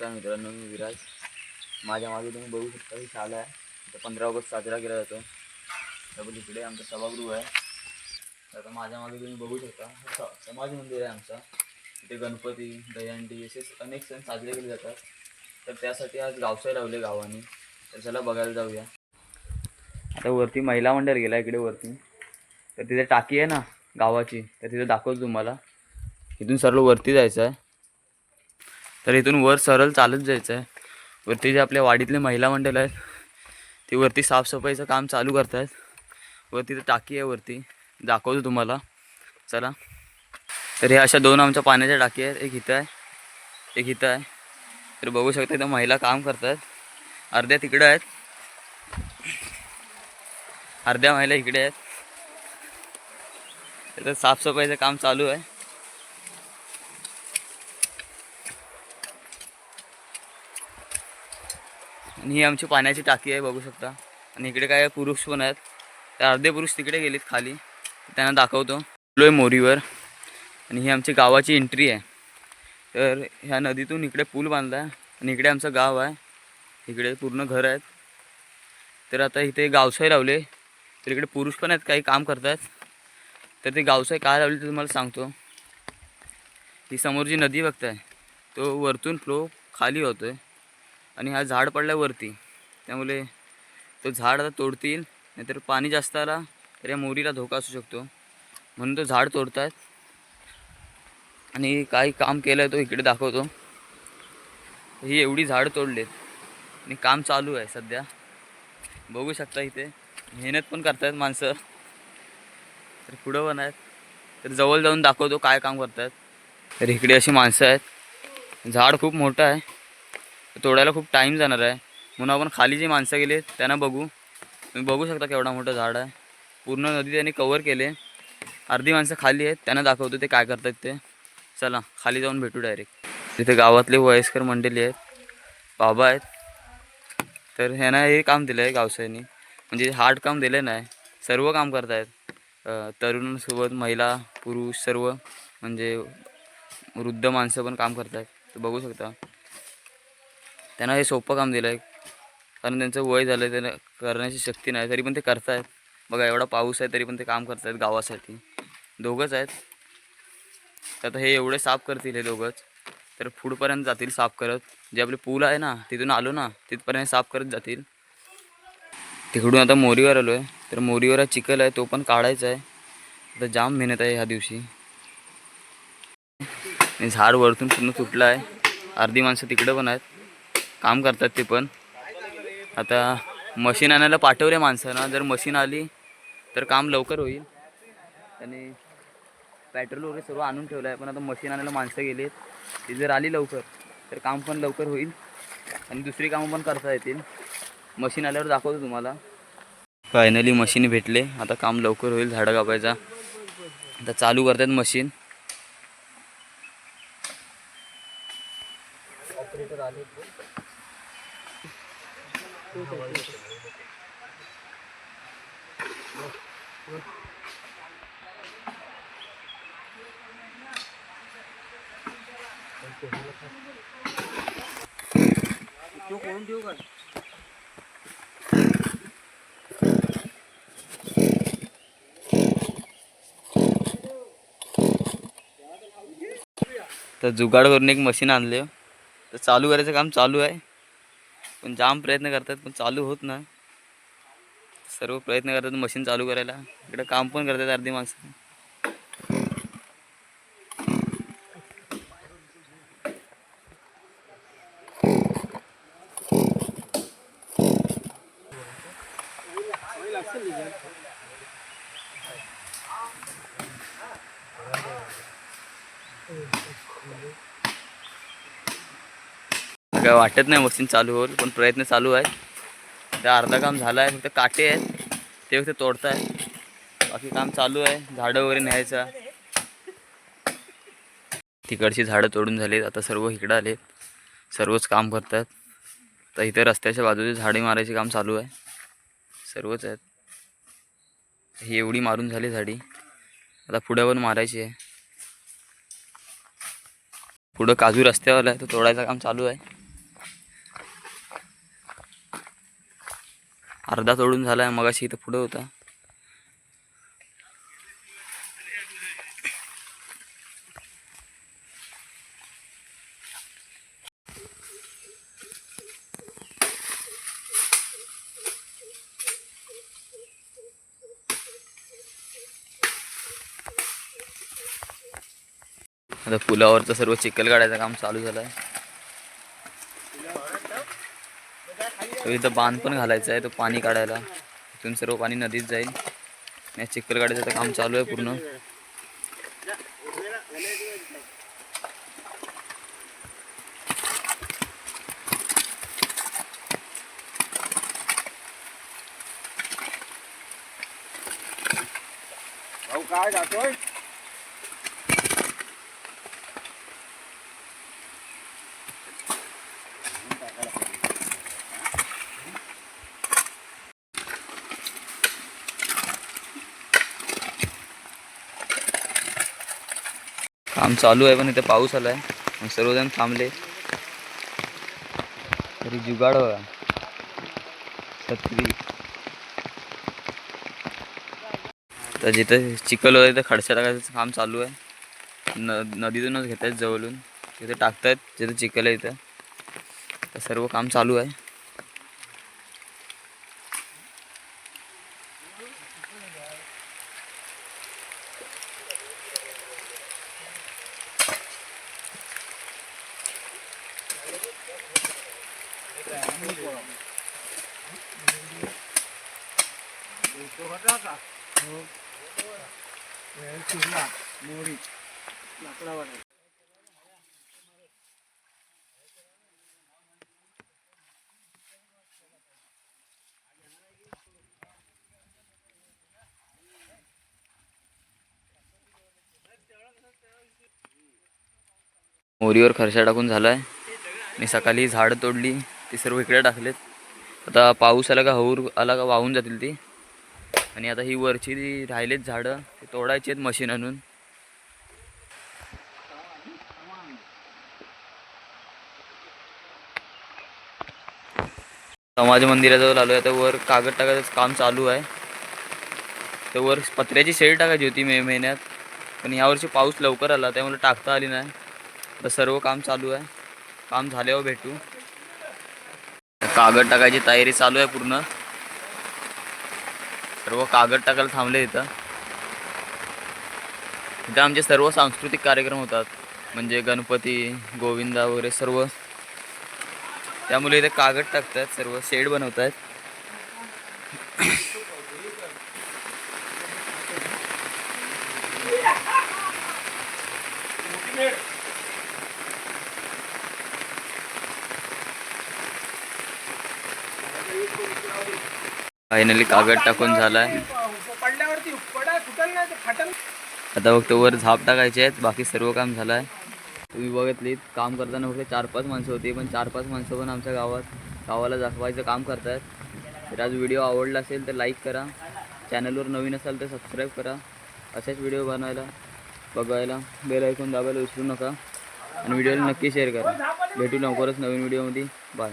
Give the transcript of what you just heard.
नमस्कार मित्रांनो मी विराज. माझ्या मागे तुम्ही बघू शकता ही शाळा आहे. इथं पंधरा ऑगस्ट साजरा केला जातो. त्याबद्दल इकडे आमचं सभागृह आहे. तर आता माझ्या मागे तुम्ही बघू शकता स- समाज मंदिर आहे आमचा. इथे गणपती दहीहंडी असे अनेक सण साजरे केले जातात. तर त्यासाठी आज गावसाय लावले गावाने. तर चला बघायला जाऊया. आता वरती महिला मंडळ गेला इकडे वरती. तर तिथे टाकी आहे ना गावाची. तर तिथे दाखवतो तुम्हाला. इथून सर्व वरती जायचं आहे. तर इथून वर सरळ चालत जायचं आहे वरती जे आपल्या वाडीतले महिला मंडळ आहेत ते वरती साफसफाईचं काम चालू करत आहेत वरती तर टाकी आहे वरती. दाखवतो तुम्हाला. चला. तर हे अशा दोन आमच्या पाण्याच्या टाकी आहेत. एक इथं आहे एक इथं आहे. तर बघू शकता इथं महिला काम करत आहेत अर्ध्या तिकडं आहेत. अर्ध्या महिला इकडे आहेत. तर साफसफाईचं काम चालू आहे. आणि ही आमची पाण्याची टाकी आहे बघू शकता. आणि इकडे काय पुरुष पण आहेत. ते अर्धे पुरुष तिकडे गेलेत खाली. त्यांना दाखवतो. आहे मोरीवर. आणि ही आमची गावाची एंट्री आहे. तर ह्या नदीतून इकडे पूल बांधला आहे आणि इकडे आमचं गाव आहे. इकडे पूर्ण घर आहेत. तर आता इथे गावसाई लावले. तर इकडे पुरुष पण आहेत काही काम करत आहेत तर ते गावसाई काय लावले ते तुम्हाला सांगतो. ही समोर जी नदी बघताय तो वरतून फ्लो खाली होतो आहे आणि हा झाड पडल्यावरती. त्यामुळे तो झाड आता तोडतील नाहीतर पाणी जास्त आला तर या मोरीला धोका असू शकतो. म्हणून तो झाड तोडतात. आणि काही काम केलं आहे तो इकडे दाखवतो. ही एवढी झाडं तोडलेत. आणि काम चालू आहे सध्या. बघू शकता इथे. मेहनत पण करतात माणसं. तर पुढं पण आहेत. तर जवळ जाऊन दाखवतो काय काम करतात. तर इकडे अशी माणसं आहेत. झाड खूप मोठं आहे. तोडायला खूप टाईम जाणार आहे. म्हणून आपण खाली जी माणसं गेले त्यांना बघू. तुम्ही बघू शकता केवढा मोठं झाड आहे. पूर्ण नदी त्यांनी कवर केले अर्धी माणसं खाली आहेत त्यांना दाखवतो ते काय करतात ते. चला खाली जाऊन भेटू डायरेक्ट तिथे गावातले वयस्कर मंडळी आहेत. बाबा आहेत. तर ह्यांना हे काम दिलं आहे गावसाईनी म्हणजे हार्ड काम दिलं नाही सर्व काम करत आहेत तरुणांसोबत महिला पुरुष सर्व. म्हणजे वृद्ध माणसं पण काम करत आहेत तर बघू शकता. त्यांना हे सोपं काम दिलं आहे कारण त्यांचं वय झालं आहे त्यांना करण्याची शक्ती नाही तरी पण ते करतायत. बघा एवढा पाऊस आहे तरी पण ते काम करतायत गावासाठी. दोघंच आहेत. तर आता हे एवढे साफ करतील हे दोघंच. तर पुढपर्यंत जातील साफ करत. जे आपले पूल आहे ना तिथून आलो ना तिथपर्यंत साफ करत जातील. तिकडून आता मोरीवर आलो आहे तर मोरीवर हा चिखल आहे तो पण काढायचा आहे. आता जाम मेहनत आहे ह्या दिवशी. आणि झाड वरतून पूर्ण तुटलं आहे. अर्धी माणसं तिकडं पण आहेत. काम करतात ते पण. आता मशीन आणायला पाठवले माणसांना. जर मशीन आली तर काम लवकर होईल. आणि पेट्रोल वगैरे सर्व आणून ठेवलं आहे. पण आता मशीन आणायला माणसं गेलीत. ती जर आली लवकर तर काम पण लवकर होईल. आणि दुसरी कामं पण करता येतील. मशीन आल्यावर दाखवतो तुम्हाला. फायनली मशीन भेटले. आता काम लवकर होईल झाडं कापायचा. आता चालू करतात मशीन तर जुगाड करून एक मशीन आणले तर चालू करायचं काम चालू आहे. पण जाम प्रयत्न करतात पण चालू होत ना. सर्व प्रयत्न करतात मशीन चालू करायला. इकडे काम पण करतात अर्धी माणसं. काय वाटत नाही मशीन चालू होईल पण प्रयत्न चालू आहेत. त्या अर्धा काम झालं आहे फक्त काटे आहेत ते फक्त तोडताय. बाकी काम चालू आहे झाडं वगैरे न्यायचा. तिकडची झाडं तोडून झालीत आता सर्व इकडं आले सर्वच काम करतात. तर इथे रस्त्याच्या बाजूचे झाडे मारायचे काम चालू आहे. सर्वच आहेत. ही एवढी मारून झाली झाडी. आता पुढे पण मारायची आहे. पुढं काजू रस्त्यावर आहे तो तोडायचं काम चालू आहे. अर्धा तोडून झाला आहे मगाशी इथं पुढं होता. आता पुलावरचं सर्व चिखल काढायचं काम चालू झालं आहे तर इथं बांध पण घालायचा आहे तो पाणी काढायला. इथून सर्व पाणी नदीत जाईल. आणि चिखल काढायचं तर काम चालू आहे पूर्ण. काय जातोय काम चालू आहे पण इथे पाऊस आला आहे मग सर्वजण थांबले. तरी जुगाड बघा. छत्री तर जिथं चिखल होतं तिथं खडशा टाकायचं काम चालू आहे. न नदीतूनच घेत आहेत जवळून. तिथे टाकतायत जिथं चिखल आहे इथं. तर सर्व काम चालू आहे. मोरी. लाकडावर मोरीवर खर्चा टाकून झाला आहे आणि सकाळी झाडं तोडली ती सर्व इकडे टाकलेत. आता पाऊस आला का हऊर आला का वाहून जातील ती. आणि आता ही वरची जी राहिलेत झाडं ते तोडायची आहेत मशीन आणून. समाज मंदिराजवळ आलो आहे आता वर कागद टाकायचं काम चालू आहे. तर वर पत्र्याची शेड टाकायची होती मे महिन्यात. पण यावर्षी पाऊस लवकर आला त्यामुळे टाकता आली नाही. तर सर्व काम चालू आहे. काम झाल्यावर भेटू. कागद टाकायची तयारी चालू आहे पूर्ण. सर्व कागद टाकायला थांबले इथं. इथं आमचे सर्व सांस्कृतिक कार्यक्रम होतात. म्हणजे गणपती गोविंदा वगैरे सर्व. त्यामुळे इथे कागद टाकतात सर्व शेड बनवतात. फायनली कागद टाकून झालाय. आता फक्त वर झाप टाकायचे आहेत बाकी सर्व काम झालं आहे तुम्ही बघितली काम करताना फक्त चार पाच माणसं होती पण चार पाच माणसं पण आमच्या गावात गावाला दाखवायचं काम करतायत. तर आज व्हिडिओ आवडला असेल तर लाईक करा. चॅनलवर नवीन असाल तर सबस्क्राईब करा. असेच व्हिडिओ बनवायला बघायला बेल ऐकून दाबायला विसरू नका. आणि व्हिडिओला नक्की शेअर करा. भेटू लवकरच नवीन व्हिडिओमध्ये बाय